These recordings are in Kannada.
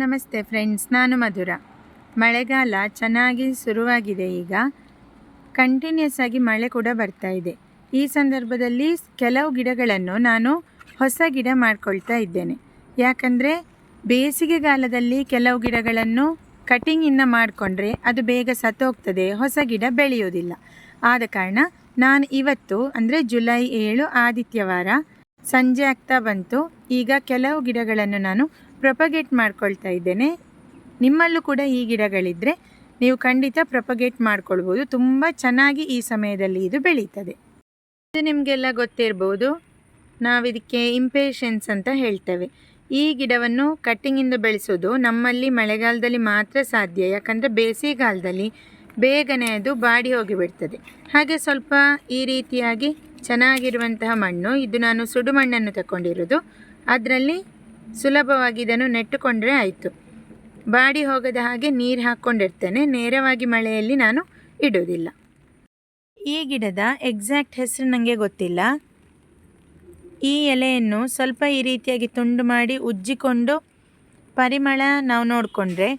ನಮಸ್ತೆ ಫ್ರೆಂಡ್ಸ್, ನಾನು ಮಧುರ. ಮಳೆಗಾಲ ಚೆನ್ನಾಗಿ ಶುರುವಾಗಿದೆ ಈಗ. ಕಂಟಿನ್ಯೂಸ್ ಆಗಿ ಮಳೆ ಕೂಡ ಬರ್ತಾ ಇದೆ. ಈ ಸಂದರ್ಭದಲ್ಲಿ ಕೆಲವು ಗಿಡಗಳನ್ನು ನಾನು ಹೊಸ ಗಿಡ ಮಾಡ್ಕೊಳ್ತಾ ಇದ್ದೇನೆ. ಯಾಕಂದರೆ ಬೇಸಿಗೆಗಾಲದಲ್ಲಿ ಕೆಲವು ಗಿಡಗಳನ್ನು ಕಟಿಂಗಿಂದ ಮಾಡಿಕೊಂಡ್ರೆ ಅದು ಬೇಗ ಸತ್ತೋಗ್ತದೆ, ಹೊಸ ಗಿಡ ಬೆಳೆಯೋದಿಲ್ಲ ಆದ ಕಾರಣ ನಾನು ಇವತ್ತು, ಅಂದರೆ ಜುಲೈ ಏಳು ಆದಿತ್ಯವಾರ ಸಂಜೆ ಆಗ್ತಾ ಬಂತು. ಈಗ ಕೆಲವು ಗಿಡಗಳನ್ನು ನಾನು ಪ್ರೊಪಗೇಟ್ ಮಾಡ್ಕೊಳ್ತಾ ಇದ್ದೇನೆ. ನಿಮ್ಮಲ್ಲೂ ಕೂಡ ಈ ಗಿಡಗಳಿದ್ದರೆ ನೀವು ಖಂಡಿತ ಪ್ರಪಗೇಟ್ ಮಾಡ್ಕೊಳ್ಬೋದು. ತುಂಬ ಚೆನ್ನಾಗಿ ಈ ಸಮಯದಲ್ಲಿ ಇದು ಬೆಳೀತದೆ. ಇದು ನಿಮಗೆಲ್ಲ ಗೊತ್ತಿರ್ಬೋದು. ನಾವಿದಕ್ಕೆ ಇಂಪೇಷನ್ಸ್ ಅಂತ ಹೇಳ್ತೇವೆ. ಈ ಗಿಡವನ್ನು ಕಟ್ಟಿಂಗಿಂದ ಬೆಳೆಸೋದು ನಮ್ಮಲ್ಲಿ ಮಳೆಗಾಲದಲ್ಲಿ ಮಾತ್ರ ಸಾಧ್ಯ. ಯಾಕಂದರೆ ಬೇಸಿಗೆಗಾಲದಲ್ಲಿ ಬೇಗನೆ ಅದು ಬಾಡಿ ಹೋಗಿಬಿಡ್ತದೆ. ಹಾಗೆ ಸ್ವಲ್ಪ ಈ ರೀತಿಯಾಗಿ ಚೆನ್ನಾಗಿರುವಂತಹ ಮಣ್ಣು. ಇದು ನಾನು ಸುಡು ಮಣ್ಣನ್ನು ತಗೊಂಡಿರೋದು. ಅದರಲ್ಲಿ ಸುಲಭವಾಗಿ ಇದನ್ನು ನೆಟ್ಟುಕೊಂಡ್ರೆ ಆಯಿತು. ಬಾಡಿ ಹೋಗದ ಹಾಗೆ ನೀರು ಹಾಕ್ಕೊಂಡಿರ್ತೇನೆ. ನೇರವಾಗಿ ಮಳೆಯಲ್ಲಿ ನಾನು ಇಡೋದಿಲ್ಲ ಈ ಗಿಡದ ಎಕ್ಸಾಕ್ಟ್ ಹೆಸರು ನನಗೆ ಗೊತ್ತಿಲ್ಲ. ಈ ಎಲೆಯನ್ನು ಸ್ವಲ್ಪ ಈ ರೀತಿಯಾಗಿ ತುಂಡು ಮಾಡಿ ಉಜ್ಜಿಕೊಂಡು ಪರಿಮಳ ನಾವು ನೋಡಿಕೊಂಡ್ರೆ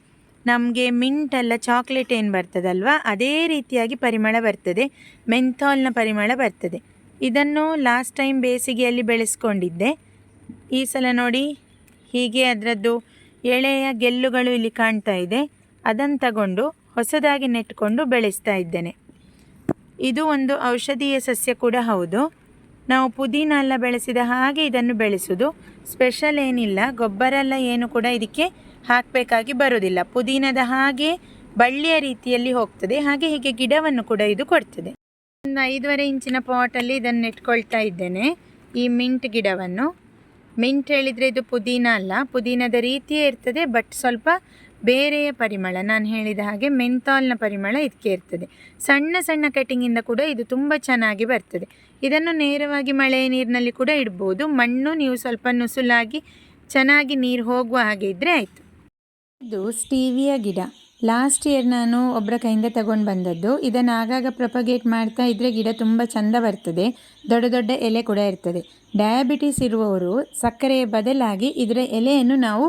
ನಮಗೆ ಮಿಂಟ್ ಅಲ್ಲ ಚಾಕ್ಲೇಟ್ ಏನು ಬರ್ತದಲ್ವ? ಅದೇ ರೀತಿಯಾಗಿ ಪರಿಮಳ ಬರ್ತದೆ. ಮೆಂಥಾಲ್ನ ಪರಿಮಳ ಬರ್ತದೆ. ಇದನ್ನು ಲಾಸ್ಟ್ ಟೈಮ್ ಬೇಸಿಗೆಯಲ್ಲಿ ಬೆಳೆಸ್ಕೊಂಡಿದ್ದೆ. ಈ ಸಲ ನೋಡಿ. ಹೀಗೆ ಅದರದ್ದು ಎಳೆಯ ಗೆಲ್ಲುಗಳು ಇಲ್ಲಿ ಕಾಣ್ತಾ ಇದೆ. ಅದನ್ನು ತಗೊಂಡು ಹೊಸದಾಗಿ ನೆಟ್ಕೊಂಡು ಬೆಳೆಸ್ತಾ ಇದ್ದೇನೆ. ಇದು ಒಂದು ಔಷಧೀಯ ಸಸ್ಯ ಕೂಡ ಹೌದು. ನಾವು ಪುದೀನ ಎಲ್ಲ ಬೆಳೆಸಿದ ಹಾಗೆ ಇದನ್ನು ಬೆಳೆಸೋದು. ಸ್ಪೆಷಲ್ ಏನಿಲ್ಲ. ಗೊಬ್ಬರ ಎಲ್ಲ ಏನು ಕೂಡ ಇದಕ್ಕೆ ಹಾಕಬೇಕಾಗಿ ಬರೋದಿಲ್ಲ ಪುದೀನದ ಹಾಗೆ ಬಳ್ಳಿಯ ರೀತಿಯಲ್ಲಿ ಹೋಗ್ತದೆ. ಹಾಗೆ ಹೀಗೆ ಗಿಡವನ್ನು ಕೂಡ ಇದು ಕೊಡ್ತದೆ. ಒಂದು ಐದುವರೆ ಇಂಚಿನ ಪಾಟಲ್ಲಿ ಇದನ್ನು ನೆಟ್ಕೊಳ್ತಾ ಇದ್ದೇನೆ. ಈ ಮಿಂಟ್ ಗಿಡವನ್ನು. ಮಿಂಟ್ ಹೇಳಿದರೆ ಇದು ಪುದೀನ ಅಲ್ಲ. ಪುದೀನದ ರೀತಿಯೇ ಇರ್ತದೆ ಬಟ್ ಸ್ವಲ್ಪ ಬೇರೆಯ ಪರಿಮಳ. ನಾನು ಹೇಳಿದ ಹಾಗೆ ಮೆಂತಾಲ್ನ ಪರಿಮಳ ಇದಕ್ಕೆ ಇರ್ತದೆ. ಸಣ್ಣ ಸಣ್ಣ ಕಟ್ಟಿಂಗಿಂದ ಕೂಡ ಇದು ತುಂಬ ಚೆನ್ನಾಗಿ ಬರ್ತದೆ. ಇದನ್ನು ನೇರವಾಗಿ ಮಳೆಯ ನೀರಿನಲ್ಲಿ ಕೂಡ ಇಡ್ಬೋದು. ಮಣ್ಣು ನೀವು ಸ್ವಲ್ಪ ನುಸುಲಾಗಿ ಚೆನ್ನಾಗಿ ನೀರು ಹೋಗುವ ಹಾಗೆ ಇದ್ದರೆ ಆಯಿತು. ಇದು ಸ್ಟೀವಿಯ ಗಿಡ. ಲಾಸ್ಟ್ ಇಯರ್ ನಾನು ಒಬ್ಬರ ಕೈಯಿಂದ ತಗೊಂಡು ಬಂದದ್ದು. ಇದನ್ನು ಆಗಾಗ ಪ್ರೊಪಗೇಟ್ ಮಾಡ್ತಾ ಇದ್ದರೆ ಗಿಡ ತುಂಬ ಚಂದ ಬರ್ತದೆ. ದೊಡ್ಡ ದೊಡ್ಡ ಎಲೆ ಕೂಡ ಇರ್ತದೆ. ಡಯಾಬಿಟಿಸ್ ಇರುವವರು ಸಕ್ಕರೆಯ ಬದಲಾಗಿ ಇದರ ಎಲೆಯನ್ನು ನಾವು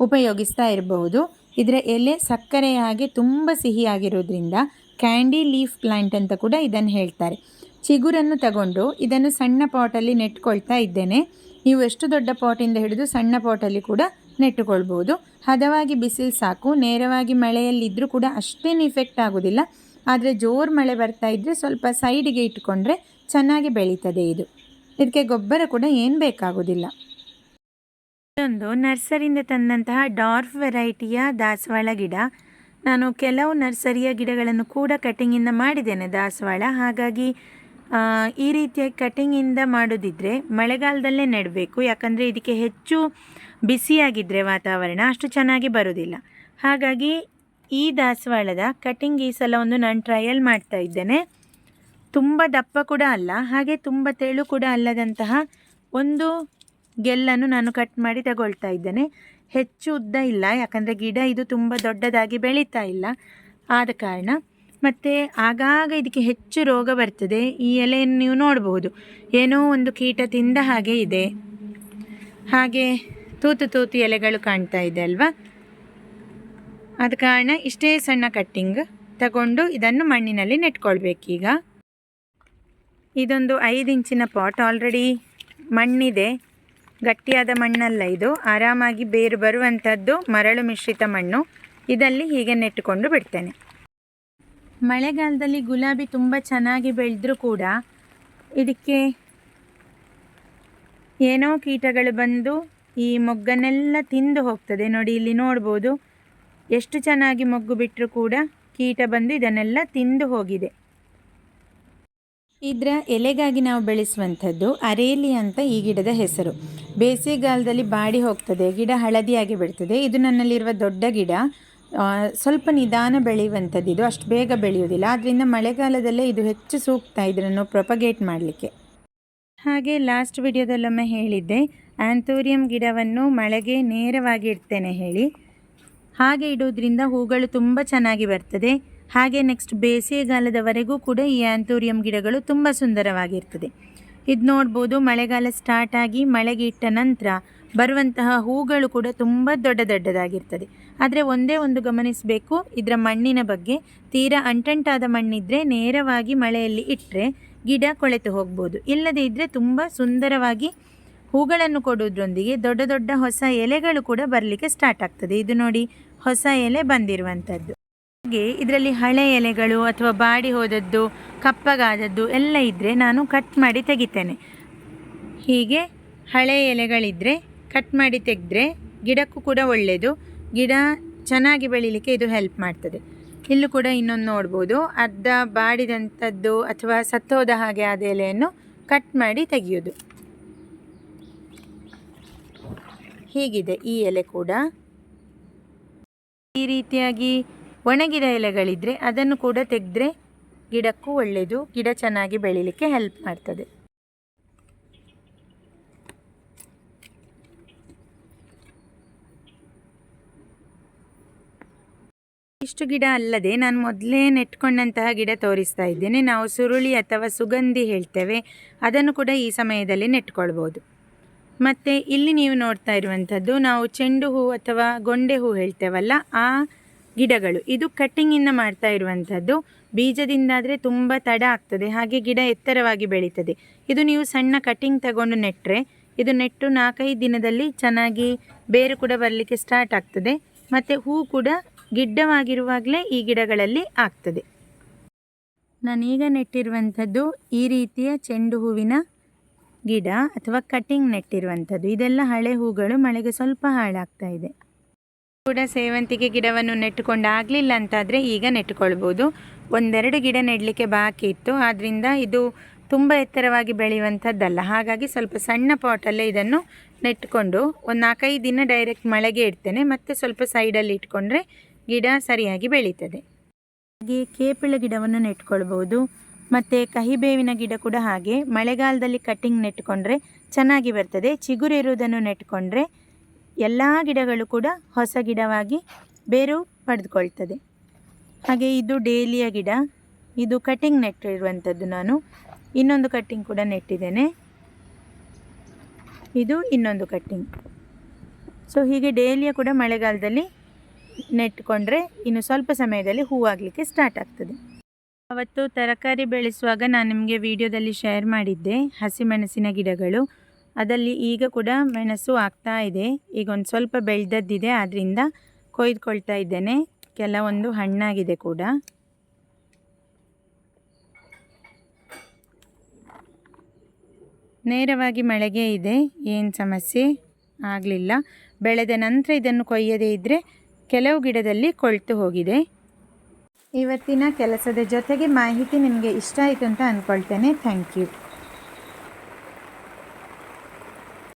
ಉಪಯೋಗಿಸ್ತಾ ಇರಬಹುದು. ಇದರ ಎಲೆ ಸಕ್ಕರೆಯ ಹಾಗೆ ತುಂಬ ಸಿಹಿಯಾಗಿರೋದ್ರಿಂದ ಕ್ಯಾಂಡಿ ಲೀಫ್ ಪ್ಲಾಂಟ್ ಅಂತ ಕೂಡ ಇದನ್ನು ಹೇಳ್ತಾರೆ. ಚಿಗುರನ್ನು ತಗೊಂಡು ಇದನ್ನು ಸಣ್ಣ ಪಾಟಲ್ಲಿ ನೆಟ್ಕೊಳ್ತಾ ಇದ್ದೇನೆ. ನೀವು ಎಷ್ಟು ದೊಡ್ಡ ಪಾಟಿಂದ ಹಿಡಿದು ಸಣ್ಣ ಪಾಟಲ್ಲಿ ಕೂಡ ನೆಟ್ಟುಕೊಳ್ಬೋದು ಹದವಾಗಿ ಬಿಸಿಲು ಸಾಕು, ನೇರವಾಗಿ ಮಳೆಯಲ್ಲಿದ್ದರೂ ಕೂಡ ಅಷ್ಟೇನು ಇಫೆಕ್ಟ್ ಆಗೋದಿಲ್ಲ. ಆದರೆ ಜೋರು ಮಳೆ ಬರ್ತಾ ಇದ್ದರೆ ಸ್ವಲ್ಪ ಸೈಡಿಗೆ ಇಟ್ಕೊಂಡ್ರೆ ಚೆನ್ನಾಗಿ ಬೆಳೀತದೆ ಇದು. ಇದಕ್ಕೆ ಗೊಬ್ಬರ ಕೂಡ ಏನು ಬೇಕಾಗೋದಿಲ್ಲ. ಇದೊಂದು ನರ್ಸರಿಯಿಂದ ತಂದಂತಹ ಡಾರ್ಫ್ ವೆರೈಟಿಯ ದಾಸವಾಳ ಗಿಡ. ನಾನು ಕೆಲವು ನರ್ಸರಿಯ ಗಿಡಗಳನ್ನು ಕೂಡ ಕಟಿಂಗಿಂದ ಮಾಡಿದ್ದೇನೆ ದಾಸವಾಳ. ಹಾಗಾಗಿ ಈ ರೀತಿಯ ಕಟಿಂಗಿಂದ ಮಾಡೋದಿದ್ರೆ ಮಳೆಗಾಲದಲ್ಲೇ ನೆಡಬೇಕು. ಯಾಕಂದರೆ ಇದಕ್ಕೆ ಹೆಚ್ಚು ಬಿಸಿಯಾಗಿದ್ದರೆ ವಾತಾವರಣ, ಅಷ್ಟು ಚೆನ್ನಾಗಿ ಬರೋದಿಲ್ಲ. ಹಾಗಾಗಿ ಈ ದಾಸವಾಳದ ಕಟಿಂಗ್ ಈ ಸಲ ಒಂದು ನಾನು ಟ್ರಯಲ್ ಮಾಡ್ತಾ ಇದ್ದೇನೆ. ತುಂಬ ದಪ್ಪ ಕೂಡ ಅಲ್ಲ, ಹಾಗೆ ತುಂಬ ತೆಳು ಕೂಡ ಅಲ್ಲದಂತಹ ಒಂದು ಗೆಲ್ಲನ್ನು ನಾನು ಕಟ್ ಮಾಡಿ ತಗೊಳ್ತಾ ಇದ್ದೇನೆ. ಹೆಚ್ಚು ಉದ್ದ ಇಲ್ಲ, ಯಾಕಂದರೆ ಗಿಡ ಇದು ತುಂಬ ದೊಡ್ಡದಾಗಿ ಬೆಳೀತಾ ಇಲ್ಲ. ಆದ ಕಾರಣ ಮತ್ತು ಆಗಾಗ ಇದಕ್ಕೆ ಹೆಚ್ಚು ರೋಗ ಬರ್ತದೆ. ಈ ಎಲೆಯನ್ನು ನೀವು ನೋಡಬಹುದು. ಏನೋ ಒಂದು ಕೀಟ ತಿಂದ ಹಾಗೆ ಇದೆ. ಹಾಗೆ ತೂತು ತೂತು ಎಲೆಗಳು ಕಾಣ್ತಾ ಇದೆ ಅಲ್ವಾ? ಆದ ಕಾರಣ ಇಷ್ಟೇ ಸಣ್ಣ ಕಟ್ಟಿಂಗ್ ತಗೊಂಡು ಇದನ್ನು ಮಣ್ಣಿನಲ್ಲಿ ನೆಟ್ಕೊಳ್ಬೇಕೀಗ ಇದೊಂದು ಐದು ಇಂಚಿನ ಪಾಟ್ ಆಲ್ರೆಡಿ ಮಣ್ಣಿದೆ. ಗಟ್ಟಿಯಾದ ಮಣ್ಣಲ್ಲ ಇದು. ಆರಾಮಾಗಿ ಬೇರು ಬರುವಂಥದ್ದು ಮರಳು ಮಿಶ್ರಿತ ಮಣ್ಣು. ಇದಲ್ಲಿ ಹೀಗೆ ನೆಟ್ಟುಕೊಂಡು ಬಿಡ್ತೇನೆ. ಮಳೆಗಾಲದಲ್ಲಿ ಗುಲಾಬಿ ತುಂಬ ಚೆನ್ನಾಗಿ ಬೆಳೆದ್ರೂ ಕೂಡ ಇದಕ್ಕೆ ಏನೋ ಕೀಟಗಳು ಬಂದು ಈ ಮೊಗ್ಗನ್ನೆಲ್ಲ ತಿಂದು ಹೋಗ್ತದೆ. ನೋಡಿ, ಇಲ್ಲಿ ನೋಡ್ಬೋದು. ಎಷ್ಟು ಚೆನ್ನಾಗಿ ಮೊಗ್ಗು ಬಿಟ್ಟರೂ ಕೂಡ ಕೀಟ ಬಂದು ಇದನ್ನೆಲ್ಲ ತಿಂದು ಹೋಗಿದೆ. ಇದರ ಎಲೆಗಾಗಿ ನಾವು ಬೆಳೆಸುವಂಥದ್ದು ಅರೇಲಿ ಅಂತ ಈ ಗಿಡದ ಹೆಸರು. ಬೇಸಿಗೆಗಾಲದಲ್ಲಿ ಬಾಡಿ ಹೋಗ್ತದೆ, ಗಿಡ ಹಳದಿಯಾಗಿ ಬಿಡ್ತದೆ. ಇದು ನನ್ನಲ್ಲಿರುವ ದೊಡ್ಡ ಗಿಡ. ಸ್ವಲ್ಪ ನಿಧಾನ ಬೆಳೆಯುವಂಥದ್ದು ಇದು. ಅಷ್ಟು ಬೇಗ ಬೆಳೆಯೋದಿಲ್ಲ ಆದ್ದರಿಂದ ಮಳೆಗಾಲದಲ್ಲೇ ಇದು ಹೆಚ್ಚು ಸೂಕ್ತ ಇದನ್ನು ಪ್ರೊಪಗೇಟ್ ಮಾಡಲಿಕ್ಕೆ. ಹಾಗೆ ಲಾಸ್ಟ್ ವಿಡಿಯೋದಲ್ಲೊಮ್ಮೆ ಹೇಳಿದ್ದೆ ಆ್ಯಂಥೋರಿಯಂ ಗಿಡವನ್ನು ಮಳೆಗೆ ನೇರವಾಗಿ ಇಡ್ತೇನೆ ಹೇಳಿ. ಹಾಗೆ ಇಡೋದ್ರಿಂದ ಹೂಗಳು ತುಂಬ ಚೆನ್ನಾಗಿ ಬರ್ತದೆ. ಹಾಗೆ ನೆಕ್ಸ್ಟ್ ಬೇಸಿಗೆಗಾಲದವರೆಗೂ ಕೂಡ ಈ ಆ್ಯಂಥೋರಿಯಂ ಗಿಡಗಳು ತುಂಬ ಸುಂದರವಾಗಿರ್ತದೆ. ಇದು ನೋಡ್ಬೋದು, ಮಳೆಗಾಲ ಸ್ಟಾರ್ಟ್ ಆಗಿ ಮಳೆಗೆ ಇಟ್ಟ ನಂತರ ಬರುವಂತಹ ಹೂಗಳು ಕೂಡ ತುಂಬ ದೊಡ್ಡ ದೊಡ್ಡದಾಗಿರ್ತದೆ. ಆದರೆ ಒಂದೇ ಒಂದು ಗಮನಿಸಬೇಕು. ಇದರ ಮಣ್ಣಿನ ಬಗ್ಗೆ. ತೀರಾ ಅಂಟಂಟಾದ ಮಣ್ಣಿದ್ರೆ ನೇರವಾಗಿ ಮಳೆಯಲ್ಲಿ ಇಟ್ಟರೆ ಗಿಡ ಕೊಳೆತು ಹೋಗ್ಬೋದು. ಇಲ್ಲದೇ ಇದ್ದರೆ ತುಂಬ ಸುಂದರವಾಗಿ ಹೂಗಳನ್ನು ಕೊಡುವುದರೊಂದಿಗೆ ದೊಡ್ಡ ದೊಡ್ಡ ಹೊಸ ಎಲೆಗಳು ಕೂಡ ಬರಲಿಕ್ಕೆ ಸ್ಟಾರ್ಟ್ ಆಗ್ತದೆ. ಇದು ನೋಡಿ ಹೊಸ ಎಲೆ ಬಂದಿರುವಂಥದ್ದು ಹಾಗೆ ಇದರಲ್ಲಿ ಹಳೆ ಎಲೆಗಳು ಅಥವಾ ಬಾಡಿ ಹೋದದ್ದು, ಕಪ್ಪಗಾದದ್ದು ಎಲ್ಲ ಇದ್ದರೆ ನಾನು ಕಟ್ ಮಾಡಿ ತೆಗಿತೇನೆ. ಹೀಗೆ ಹಳೆ ಎಲೆಗಳಿದ್ದರೆ ಕಟ್ ಮಾಡಿ ತೆಗೆದ್ರೆ ಗಿಡಕ್ಕೂ ಕೂಡ ಒಳ್ಳೆಯದು ಗಿಡ ಚೆನ್ನಾಗಿ ಬೆಳೀಲಿಕ್ಕೆ ಇದು ಹೆಲ್ಪ್ ಮಾಡ್ತದೆ. ಇಲ್ಲೂ ಕೂಡ ಇನ್ನೊಂದು ನೋಡ್ಬೋದು. ಅರ್ಧ ಬಾಡಿದಂಥದ್ದು ಅಥವಾ ಸತ್ತೋದ ಹಾಗೆ ಆದ ಎಲೆಯನ್ನು ಕಟ್ ಮಾಡಿ ತೆಗೆಯೋದು ಹೀಗಿದೆ ಈ ಎಲೆ ಕೂಡ. ಈ ರೀತಿಯಾಗಿ ಒಣಗಿದ ಎಲೆಗಳಿದ್ರೆ ಅದನ್ನು ಕೂಡ ತೆಗೆದ್ರೆ ಗಿಡಕ್ಕೂ ಒಳ್ಳೆಯದು ಗಿಡ ಚೆನ್ನಾಗಿ ಬೆಳೀಲಿಕ್ಕೆ ಹೆಲ್ಪ್ ಮಾಡ್ತದೆ. ಇಷ್ಟು ಗಿಡ ಅಲ್ಲದೆ ನಾನು ಮೊದಲೇ ನೆಟ್ಕೊಂಡಂತಹ ಗಿಡ ತೋರಿಸ್ತಾ ಇದ್ದೇನೆ. ನಾವು ಸುರುಳಿ ಅಥವಾ ಸುಗಂಧಿ ಹೇಳ್ತೇವೆ. ಅದನ್ನು ಕೂಡ ಈ ಸಮಯದಲ್ಲಿ ನೆಟ್ಕೊಳ್ಬೋದು. ಮತ್ತು ಇಲ್ಲಿ ನೀವು ನೋಡ್ತಾ ಇರುವಂಥದ್ದು ನಾವು ಚೆಂಡು ಹೂ ಅಥವಾ ಗೊಂಡೆ ಹೂ ಹೇಳ್ತೇವಲ್ಲ, ಆ ಗಿಡಗಳು. ಇದು ಕಟ್ಟಿಂಗಿಂದ ಮಾಡ್ತಾ ಇರುವಂಥದ್ದು. ಬೀಜದಿಂದಾದರೆ ತುಂಬ ತಡ ಆಗ್ತದೆ. ಹಾಗೆ ಗಿಡ ಎತ್ತರವಾಗಿ ಬೆಳೀತದೆ. ಇದು ನೀವು ಸಣ್ಣ ಕಟ್ಟಿಂಗ್ ತಗೊಂಡು ನೆಟ್ಟರೆ ಇದು ನೆಟ್ಟು ನಾಲ್ಕೈದು ದಿನದಲ್ಲಿ ಚೆನ್ನಾಗಿ ಬೇರು ಕೂಡ ಬರಲಿಕ್ಕೆ ಸ್ಟಾರ್ಟ್ ಆಗ್ತದೆ. ಮತ್ತು ಹೂ ಕೂಡ ಗಿಡ್ಡವಾಗಿರುವಾಗಲೇ ಈ ಗಿಡಗಳಲ್ಲಿ ಆಗ್ತದೆ. ನಾನೀಗ ನೆಟ್ಟಿರುವಂಥದ್ದು ಈ ರೀತಿಯ ಚೆಂಡು ಹೂವಿನ ಗಿಡ ಅಥವಾ ಕಟಿಂಗ್ ನೆಟ್ಟಿರುವಂಥದ್ದು. ಇದೆಲ್ಲ ಹಳೆ ಹೂಗಳು, ಮಳೆಗೆ ಸ್ವಲ್ಪ ಹಾಳಾಗ್ತಾ ಇದೆ. ಕೂಡ ಸೇವಂತಿಗೆ ಗಿಡವನ್ನು ನೆಟ್ಟುಕೊಂಡು ಆಗಲಿಲ್ಲ ಅಂತಾದರೆ ಈಗ ನೆಟ್ಟುಕೊಳ್ಬೋದು. ಒಂದೆರಡು ಗಿಡ ನೆಡಲಿಕ್ಕೆ ಬಾಕಿ ಇತ್ತು. ಆದ್ದರಿಂದ ಇದು ತುಂಬ ಎತ್ತರವಾಗಿ ಬೆಳೆಯುವಂಥದ್ದಲ್ಲ. ಹಾಗಾಗಿ ಸ್ವಲ್ಪ ಸಣ್ಣ ಪಾಟಲ್ಲೇ ಇದನ್ನು ನೆಟ್ಟುಕೊಂಡು ಒಂದು ನಾಲ್ಕೈದು ದಿನ ಡೈರೆಕ್ಟ್ ಮಳೆಗೆ ಇಡ್ತೇನೆ. ಮತ್ತು ಸ್ವಲ್ಪ ಸೈಡಲ್ಲಿ ಇಟ್ಕೊಂಡ್ರೆ ಗಿಡ ಸರಿಯಾಗಿ ಬೆಳೀತದೆ. ಹಾಗೆ ಕೇಪಿಳ ಗಿಡವನ್ನು ನೆಟ್ಕೊಳ್ಬೋದು ಮತ್ತು ಕಹಿಬೇವಿನ ಗಿಡ ಕೂಡ ಹಾಗೆ ಮಳೆಗಾಲದಲ್ಲಿ ಕಟ್ಟಿಂಗ್ ನೆಟ್ಕೊಂಡ್ರೆ ಚೆನ್ನಾಗಿ ಬರ್ತದೆ. ಚಿಗುರಿರುವುದನ್ನು ನೆಟ್ಕೊಂಡ್ರೆ ಎಲ್ಲ ಗಿಡಗಳು ಕೂಡ ಹೊಸ ಗಿಡವಾಗಿ ಬೇರು ಪಡೆದುಕೊಳ್ತದೆ. ಹಾಗೆ ಇದು ಡೇಲಿಯ ಗಿಡ. ಇದು ಕಟ್ಟಿಂಗ್ ನೆಟ್ಟಿರುವಂಥದ್ದು ನಾನು. ಇನ್ನೊಂದು ಕಟ್ಟಿಂಗ್ ಕೂಡ ನೆಟ್ಟಿದ್ದೇನೆ. ಇದು ಇನ್ನೊಂದು ಕಟ್ಟಿಂಗ್ ಸೊ ಹೀಗೆ ಡೇಲಿಯ ಕೂಡ ಮಳೆಗಾಲದಲ್ಲಿ ನೆಟ್ಕೊಂಡ್ರೆ ಇನ್ನು ಸ್ವಲ್ಪ ಸಮಯದಲ್ಲಿ ಹೂವಾಗಲಿಕ್ಕೆ ಸ್ಟಾರ್ಟ್ ಆಗ್ತದೆ. ಅವತ್ತು ತರಕಾರಿ ಬೆಳೆಸುವಾಗ ನಾನು ನಿಮಗೆ ವಿಡಿಯೋದಲ್ಲಿ ಶೇರ್ ಮಾಡಿದ್ದೆ ಹಸಿಮೆಣಸಿನ ಗಿಡಗಳು. ಅದಲ್ಲಿ ಈಗ ಕೂಡ ಮೆಣಸು ಆಗ್ತಾ ಇದೆ. ಈಗ ಒಂದು ಸ್ವಲ್ಪ ಬೆಳೆದದ್ದಿದೆ ಆದ್ದರಿಂದ ಕೊಯ್ದುಕೊಳ್ತಾ ಇದ್ದೇನೆ. ಕೆಲವೊಂದು ಹಣ್ಣಾಗಿದೆ ಕೂಡ. ನೇರವಾಗಿ ಮಳೆಗೆ ಇದೆ, ಏನು ಸಮಸ್ಯೆ? ಆಗಲಿಲ್ಲ. ಬೆಳೆದ ನಂತರ ಇದನ್ನು ಕೊಯ್ಯದೇ ಇದ್ದರೆ ಕೆಲವು ಗಿಡದಲ್ಲಿ ಕೊಳ್ತು ಹೋಗಿದೆ. ಇವತ್ತಿನ ಕೆಲಸದ ಜೊತೆಗೆ ಮಾಹಿತಿ ನಿಮಗೆ ಇಷ್ಟ ಆಯಿತು ಅಂತ ಅಂದ್ಕೊಳ್ತೇನೆ ಥ್ಯಾಂಕ್ ಯು.